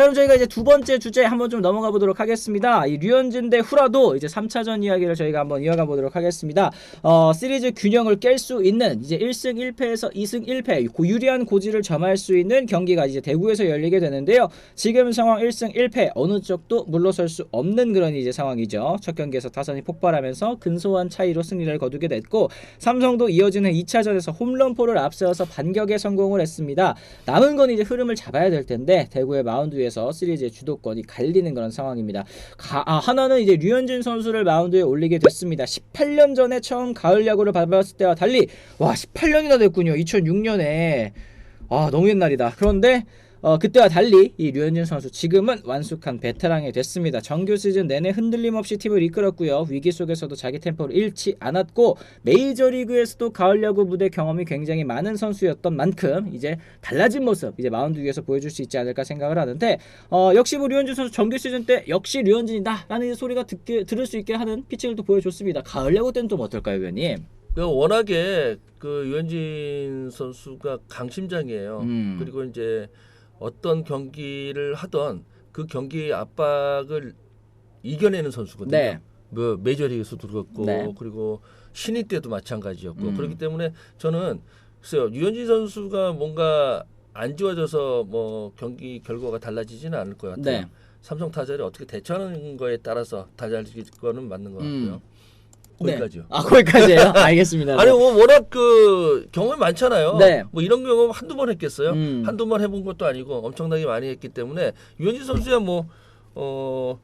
자, 그럼 저희가 이제 두 번째 주제 한번 좀 넘어가 보도록 하겠습니다. 이 류현진 대 후라도 이제 3차전 이야기를 저희가 한번 이어가 보도록 하겠습니다. 어, 시리즈 균형을 깰 수 있는 이제 1승 1패에서 2승 1패 고 유리한 고지를 점할 수 있는 경기가 이제 대구에서 열리게 되는데요. 지금 상황 1승 1패 어느 쪽도 물러설 수 없는 그런 이제 상황이죠. 첫 경기에서 타선이 폭발하면서 근소한 차이로 승리를 거두게 됐고 삼성도 이어지는 2차전에서 홈런포를 앞세워서 반격에 성공을 했습니다. 남은 건 이제 흐름을 잡아야 될 텐데 대구의 마운드 위에 서 시리즈의 주도권이 갈리는 그런 상황입니다. 가- 아, 하나는 이제 류현진 선수를 마운드에 올리게 됐습니다. 18년 전에 처음 가을 야구를 밟았을 때와 달리 와 18년이나 됐군요. 2006년에 아 너무 옛날이다. 그런데 어, 그때와 달리 이 류현진 선수 지금은 완숙한 베테랑이 됐습니다. 정규 시즌 내내 흔들림 없이 팀을 이끌었고요. 위기 속에서도 자기 템포를 잃지 않았고 메이저리그에서도 가을 야구 무대 경험이 굉장히 많은 선수였던 만큼 이제 달라진 모습 이제 마운드 위에서 보여줄 수 있지 않을까 생각을 하는데 어, 역시 뭐 류현진 선수 정규 시즌 때 역시 류현진이다라는 소리가 듣게 들을 수 있게 하는 피칭을 또 보여줬습니다. 가을 야구 때는 좀 어떨까요, 위원님? 그 워낙에 그 유현진 선수가 강심장이에요. 음. 그리고 이제 어떤 경기를 하던 그 경기의 압박을 이겨내는 선수거든요. 네. 뭐 메이저리그에서도 그렇고 네. 그리고 신인 때도 마찬가지였고 음. 그렇기 때문에 저는 글쎄요 유현진 선수가 뭔가 안 좋아져서 뭐 경기 결과가 달라지지는 않을 것 같아요. 네. 삼성 타자를 어떻게 대처하는 거에 따라서 달라질 거는 맞는 것 같고요. 음. 거기까지요. 네. 아 거기까지예요? 알겠습니다. 아니 뭐 워낙 그 경험이 많잖아요. 네. 뭐 이런 경험 한두 번 했겠어요. 음. 한두 번 해본 것도 아니고 엄청나게 많이 했기 때문에 유현진 선수야 뭐 어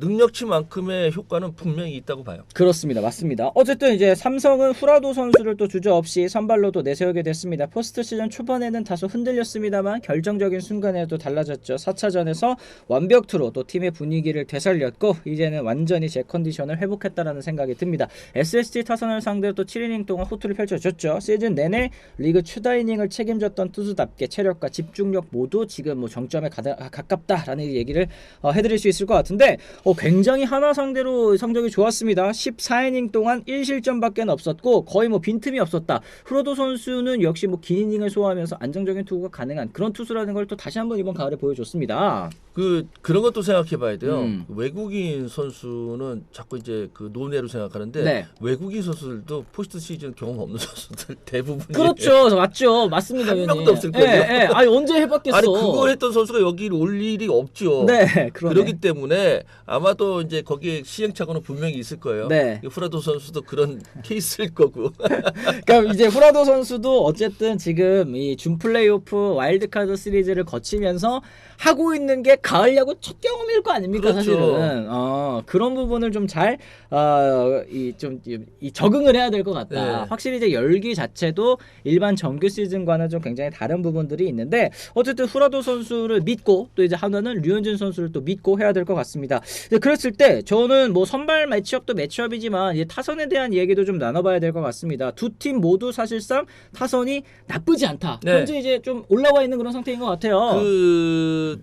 능력치만큼의 효과는 분명히 있다고 봐요. 그렇습니다. 맞습니다. 어쨌든 이제 삼성은 후라도 선수를 또 주저없이 선발로도 내세우게 됐습니다. 포스트 시즌 초반에는 다소 흔들렸습니다만 결정적인 순간에도 달라졌죠. 4차전에서 완벽투로 또 팀의 분위기를 되살렸고 이제는 완전히 제 컨디션을 회복했다라는 생각이 듭니다. SSG 타선을 상대로 또 7이닝 동안 호투를 펼쳐줬죠. 시즌 내내 리그 최다 이닝을 책임졌던 투수답게 체력과 집중력 모두 지금 뭐 정점에 가깝다라는 얘기를 어, 해드릴 수 있을 것 같은데 어, 굉장히 하나 상대로 성적이 좋았습니다. 14이닝 동안 1실점밖에 없었고 거의 뭐 빈틈이 없었다. 후로도 선수는 역시 뭐 긴 이닝을 소화하면서 안정적인 투구가 가능한 그런 투수라는 걸 또 다시 한번 이번 가을에 보여줬습니다. 그 그런 것도 생각해 봐야 돼요. 음. 외국인 선수는 자꾸 이제 그 노내로 생각하는데 네. 외국인 선수들도 포스트 시즌 경험 없는 선수들 대부분 그렇죠, 맞죠, 맞습니다. 한. 명도 없을 거예요. 예, 예. 아니 언제 해 봤겠어? 아니 그걸 했던 선수가 여기 올 일이 없죠. 네, 그러네. 그렇기 때문에 아마도 이제 거기에 시행착오는 분명히 있을 거예요. 네. 후라도 선수도 그런 케이스일 거고. 그러니까 이제 후라도 선수도 어쨌든 지금 이 준 플레이오프 와일드카드 시리즈를 거치면서 하고 있는 게 가을 야구 첫 경험일 거 아닙니까 그렇죠. 사실은 어, 그런 부분을 좀 잘 어, 이좀 이 적응을 해야 될 것 같다. 네. 확실히 이제 열기 자체도 일반 정규 시즌과는 좀 굉장히 다른 부분들이 있는데 어쨌든 후라도 선수를 믿고 또 이제 하나는 류현진 선수를 또 믿고 해야 될 것 같습니다. 그랬을 때 저는 뭐 선발 매치업도 매치업이지만 타선에 대한 얘기도 좀 나눠봐야 될 것 같습니다. 두 팀 모두 사실상 타선이 나쁘지 않다. 네. 현재 이제 좀 올라와 있는 그런 상태인 것 같아요. 그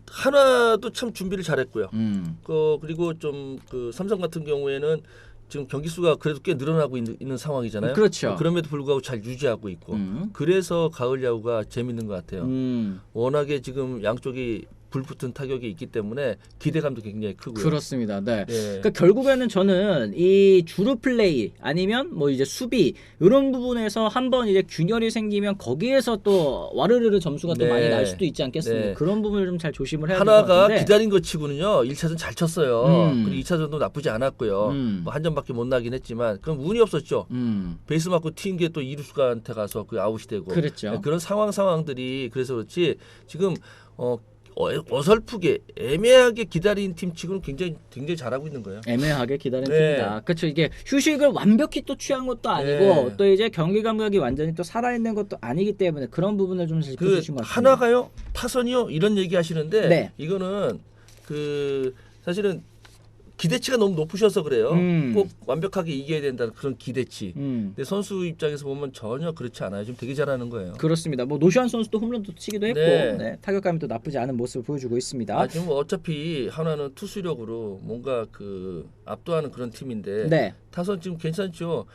하나도 참 준비를 잘했고요. 음. 그 그리고 좀 그 삼성 같은 경우에는 지금 경기 수가 그래도 꽤 늘어나고 있는, 있는 상황이잖아요. 그렇죠. 그럼에도 불구하고 잘 유지하고 있고. 음. 그래서 가을 야구가 재밌는 것 같아요. 음. 워낙에 지금 양쪽이 불붙은 타격이 있기 때문에 기대감도 굉장히 크고요. 그렇습니다. 네. 예. 그러니까 결국에는 저는 이 주루 플레이 아니면 뭐 이제 수비 이런 부분에서 한번 이제 균열이 생기면 거기에서 또 와르르르 점수가 또 네. 많이 날 수도 있지 않겠습니까? 네. 그런 부분을 좀 잘 조심을 해야 될것 하나가 같은데. 기다린 것 치고는요. 1차전 잘 쳤어요. 음. 그리고 2차전도 나쁘지 않았고요. 음. 뭐한 점밖에 못 나긴 했지만 그럼 운이 없었죠. 음. 베이스 맞고 튄 게 또 이루수가한테 가서 그 아웃이 되고 그랬죠. 네, 그런 상황 상황들이 그래서 그렇지 지금 어 어- 어설프게 애매하게 기다린 팀 치고는 굉장히 굉장히 잘하고 있는 거예요. 애매하게 기다린 네. 팀이다. 그렇죠. 이게 휴식을 완벽히 또 취한 것도 아니고 네. 또 이제 경기 감각이 완전히 또 살아있는 것도 아니기 때문에 그런 부분을 좀그 짚어주신 것 같습니다. 하나가요 타선이요 이런 얘기 하시는데 네. 이거는 그 사실은 기대치가 너무 높으셔서 그래요. 음. 꼭 완벽하게 이겨야 된다는 그런 기대치. 음. 근데 선수 입장에서 보면 전혀 그렇지 않아요. 지금 되게 잘하는 거예요. 그렇습니다. 뭐 노시안 선수도 홈런도 치기도 했고 네. 네, 타격감이 또 나쁘지 않은 모습을 보여주고 있습니다. 아, 지금 어차피 하나는 투수력으로 뭔가 그 압도하는 그런 팀인데 네. 타선 지금 괜찮죠.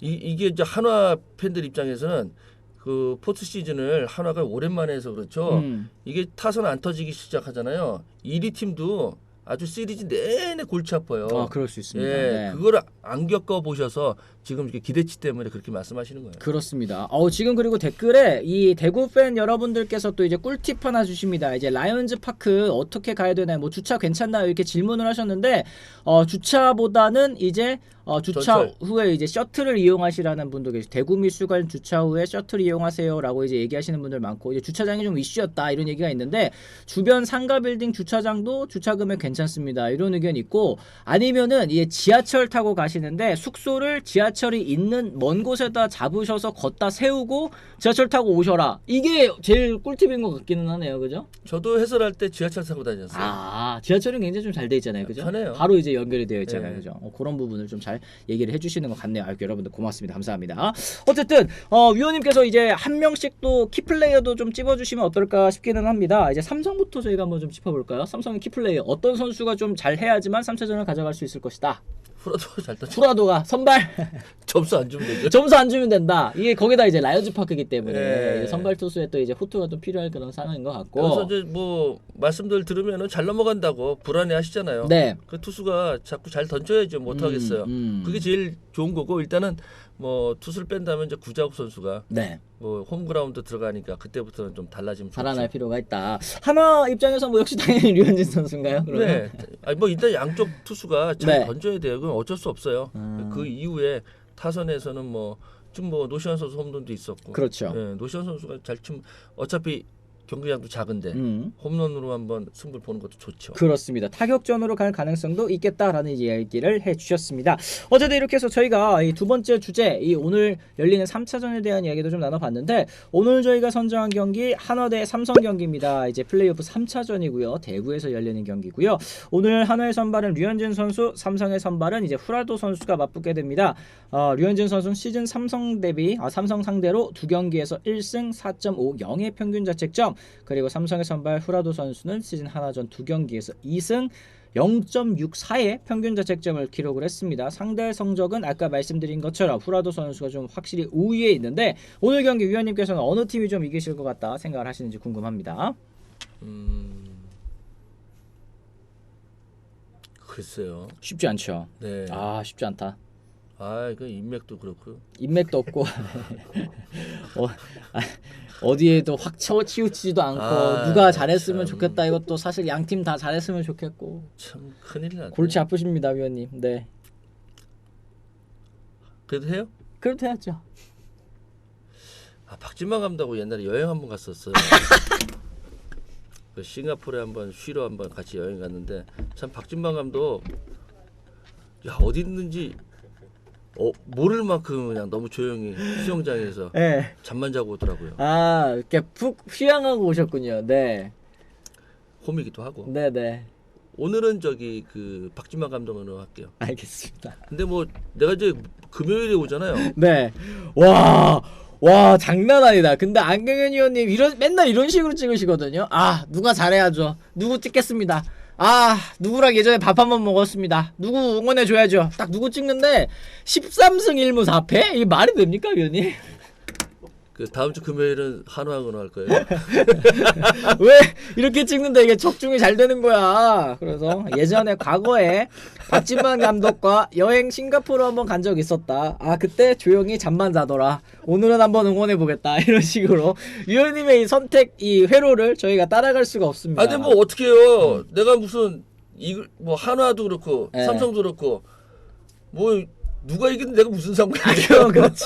이, 이게 이제 한화 팬들 입장에서는 그 포트 시즌을 한화가 오랜만에 해서 그렇죠. 음. 이게 타선 안 터지기 시작하잖아요. 1위 팀도 아주 시리즈 내내 골치 아파요. 아, 그럴 수 있습니다. 예, 네. 그걸 안 겪어 보셔서 지금 이렇게 기대치 때문에 그렇게 말씀하시는 거예요. 그렇습니다. 어, 지금 그리고 댓글에 이 대구 팬 여러분들께서 또 이제 꿀팁 하나 주십니다. 이제 라이온즈 파크 어떻게 가야 되나요? 뭐 주차 괜찮나요? 이렇게 질문을 하셨는데 어, 주차보다는 이제 어, 주차 전철. 후에 이제 셔틀을 이용하시라는 분도 계시. 대구 미술관 주차 후에 셔틀 이용하세요라고 이제 얘기하시는 분들 많고 이제 주차장이 좀 이슈였다 이런 얘기가 있는데 주변 상가 빌딩 주차장도 주차 금액 괜찮습니다. 이런 의견 있고 아니면은 이 지하철 타고 가시는데 숙소를 지하철이 있는 먼 곳에다 잡으셔서 걷다 세우고 지하철 타고 오셔라. 이게 제일 꿀팁인 것 같기는 하네요. 그죠? 저도 해설할 때 지하철 타고 다녔어요. 아, 지하철은 굉장히 좀 잘 돼 있잖아요. 그죠? 편해요. 바로 이제 연결이 되어 있잖아요. 네. 그죠? 어, 그런 부분을 좀잘 얘기를 해 주시는 것 같네요. 아유, 여러분들 고맙습니다. 감사합니다. 어쨌든 어, 위원님께서 이제 한 명씩 또 키플레이어도 좀 찝어 주시면 어떨까 싶기는 합니다. 이제 삼성부터 저희가 한번 좀 짚어 볼까요? 삼성의 키플레이어 어떤 선수가 좀 잘 해야지만 3차전을 가져갈 수 있을 것이다. 프로도 잘 떴죠. 후라도가 선발 점수 안 주면 되죠. 점수 안 주면 된다. 이게 거기다 이제 라이언즈 파크이기 때문에 네. 이제 선발 투수에 또 이제 호투가 좀 필요할 그런 상황인 것 같고. 그래서 이제 뭐 말씀들 들으면은 잘 넘어간다고 불안해 하시잖아요. 네. 그 투수가 자꾸 잘 던져야죠. 못 하겠어요. 음, 음. 그게 제일 좋은 거고 일단은 뭐 투수를 뺀다면 이제 구자욱 선수가 네. 뭐 홈그라운드 들어가니까 그때부터는 좀 달라지면. 살아날 필요가 있다. 하나 입장에서 뭐 역시 당연히 류현진 선수인가요? 그러면? 네. 아니 뭐 일단 양쪽 투수가 잘 네. 던져야 돼요. 그건 어쩔 수 없어요. 음. 그 이후에 타선에서는 뭐 지금 뭐 노시환 선수 홈런도 있었고. 그렇죠. 예, 노시환 선수가 잘 치면 어차피 경기장도 작은데 음. 홈런으로 한번 승부를 보는 것도 좋죠. 그렇습니다. 타격전으로 갈 가능성도 있겠다라는 이야기를 해주셨습니다. 어쨌든 이렇게 해서 저희가 이두 번째 주제, 이 오늘 열리는 3차전에 대한 이야기도 좀 나눠봤는데 오늘 저희가 선정한 경기 한화 대 삼성 경기입니다. 이제 플레이오프 3차전이고요. 대구에서 열리는 경기고요. 오늘 한화의 선발은 류현진 선수, 삼성의 선발은 이제 후라도 선수가 맞붙게 됩니다. 어, 류현진 선수는 시즌 삼성 대비 아, 삼성 상대로 두 경기에서 1승 4.50의 평균 자책점 그리고 삼성의 선발 후라도 선수는 시즌 하나 전 두 경기에서 2승 0.64의 평균 자책점을 기록을 했습니다. 상대 성적은 아까 말씀드린 것처럼 후라도 선수가 좀 확실히 우위에 있는데 오늘 경기 위원님께서는 어느 팀이 좀 이기실 것 같다 생각을 하시는지 궁금합니다. 음. 글쎄요. 쉽지 않죠. 네. 아 쉽지 않다. 아, 그 인맥도 그렇고. 인맥도 없고 어, 아, 어디에도 확쳐 치우치지도 않고 아, 누가 잘했으면 참. 좋겠다 이것도 사실 양 팀 다 잘했으면 좋겠고 참 큰일 났네. 골치 아프십니다 위원님. 네 그래도 해요? 그렇게 해야죠. 아, 박진만 감독하고 옛날에 여행 한번 갔었어요. 그 싱가포르에 한번 쉬러 한번 같이 여행 갔는데 참 박진만 감독 야 어디 있는지 어, 모를 만큼 그냥 너무 조용히 수영장에서 네. 잠만 자고 오더라고요. 아 이렇게 푹 휴양하고 오셨군요. 네, 홈이기도 하고. 네, 네. 오늘은 저기 그 박진만 감독으로 할게요. 알겠습니다. 근데 뭐 내가 이제 금요일에 오잖아요. 네. 와. 와 장난 아니다. 근데 안경현 의원님 이런 맨날 이런 식으로 찍으시거든요. 아 누가 잘해야죠. 누구 찍겠습니다. 아 누구랑 예전에 밥 한 번 먹었습니다. 누구 응원해 줘야죠. 딱 누구 찍는데 13승 1무 4패? 이게 말이 됩니까 위원님? 그 다음 주 금요일은 한화학으로 할 거예요. 왜 이렇게 찍는데 이게 적중이 잘 되는 거야. 그래서 예전에 과거에 박진만 감독과 여행 싱가포르 한번 간 적 있었다. 아 그때 조용히 잠만 자더라. 오늘은 한번 응원해 보겠다. 이런 식으로 위원님의 이 선택 이 회로를 저희가 따라갈 수가 없습니다. 아 근데 뭐 어떻게 해요? 내가 무슨 이뭐 한화도 그렇고 네. 삼성도 그렇고 뭐 누가 이기든 내가 무슨 상관이야? 그건 그렇지.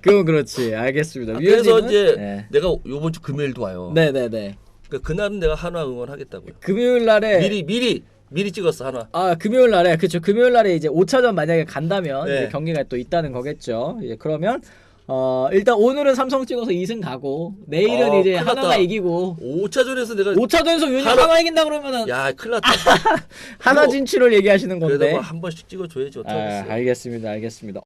그건 그렇지. 알겠습니다. 아, 그래서 위원님은? 이제 네. 내가 요번 주 금요일도 와요. 네네네. 그러니까 그날은 내가 한화 응원하겠다고요. 금요일 날에 미리 미리 미리 찍었어 한화. 아 금요일 날에 그렇죠 금요일 날에 이제 5차전 만약에 간다면 네. 이제 경기가 또 있다는 거겠죠 이제 그러면 어 일단 오늘은 삼성 찍어서 2승 가고 내일은 어, 이제 큰일 하나가. 이기고 5차전에서 내가 5차전에서 윤이 하나- 하나 이긴다 그러면은 야 큰일 났다. 하나 진출을 얘기하시는 그래도 건데 뭐한 번씩 찍어줘야지 아, 어떡하겠어. 알겠습니다 알겠습니다